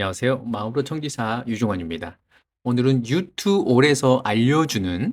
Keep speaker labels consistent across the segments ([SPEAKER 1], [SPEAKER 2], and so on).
[SPEAKER 1] 안녕하세요. 마음으로 청지사 유중원입니다. 오늘은 유튜올에서 알려주는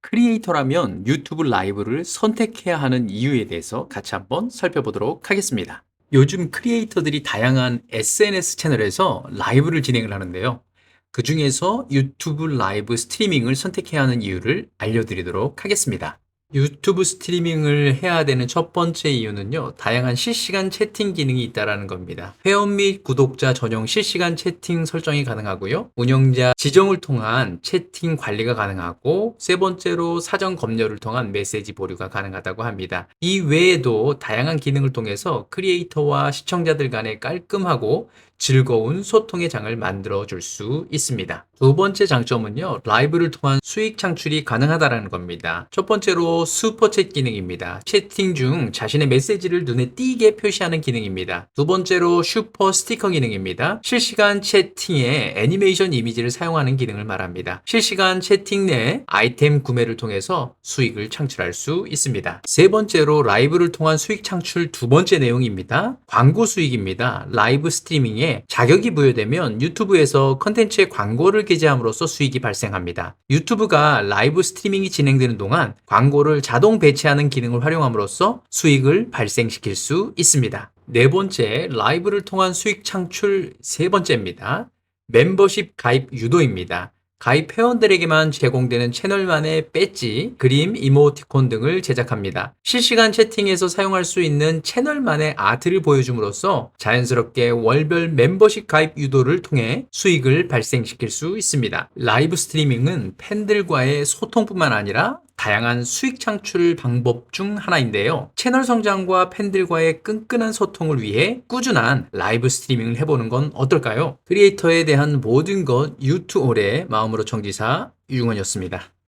[SPEAKER 1] 크리에이터라면 유튜브 라이브를 선택해야 하는 이유에 대해서 같이 한번 살펴보도록 하겠습니다. 요즘 크리에이터들이 다양한 SNS 채널에서 라이브를 진행을 하는데요. 그 중에서 유튜브 라이브 스트리밍을 선택해야 하는 이유를 알려드리도록 하겠습니다. 유튜브 스트리밍을 해야 되는 첫 번째 이유는요, 다양한 실시간 채팅 기능이 있다라는 겁니다. 회원 및 구독자 전용 실시간 채팅 설정이 가능하고요, 운영자 지정을 통한 채팅 관리가 가능하고, 세 번째로 사전 검열을 통한 메시지 보류가 가능하다고 합니다. 이 외에도 다양한 기능을 통해서 크리에이터와 시청자들 간의 깔끔하고 즐거운 소통의 장을 만들어 줄 수 있습니다. 두 번째 장점은요, 라이브를 통한 수익 창출이 가능하다는 겁니다. 첫 번째로 슈퍼챗 기능입니다. 채팅 중 자신의 메시지를 눈에 띄게 표시하는 기능입니다. 두 번째로 슈퍼 스티커 기능입니다. 실시간 채팅에 애니메이션 이미지를 사용하는 기능을 말합니다. 실시간 채팅 내 아이템 구매를 통해서 수익을 창출할 수 있습니다. 세 번째로 라이브를 통한 수익 창출 두 번째 내용입니다. 광고 수익입니다. 라이브 스트리밍에 자격이 부여되면 유튜브에서 컨텐츠에 광고를 게재함으로써 수익이 발생합니다. 유튜브가 라이브 스트리밍이 진행되는 동안 광고를 자동 배치하는 기능을 활용함으로써 수익을 발생시킬 수 있습니다. 네 번째, 라이브를 통한 수익 창출 세 번째입니다. 멤버십 가입 유도입니다. 가입 회원들에게만 제공되는 채널만의 배지, 그림, 이모티콘 등을 제작합니다. 실시간 채팅에서 사용할 수 있는 채널만의 아트를 보여줌으로써 자연스럽게 월별 멤버십 가입 유도를 통해 수익을 발생시킬 수 있습니다. 라이브 스트리밍은 팬들과의 소통뿐만 아니라 다양한 수익 창출 방법 중 하나인데요. 채널 성장과 팬들과의 끈끈한 소통을 위해 꾸준한 라이브 스트리밍을 해보는 건 어떨까요? 크리에이터에 대한 모든 것 유튜올의 마음으로 청지사 유중원이었습니다.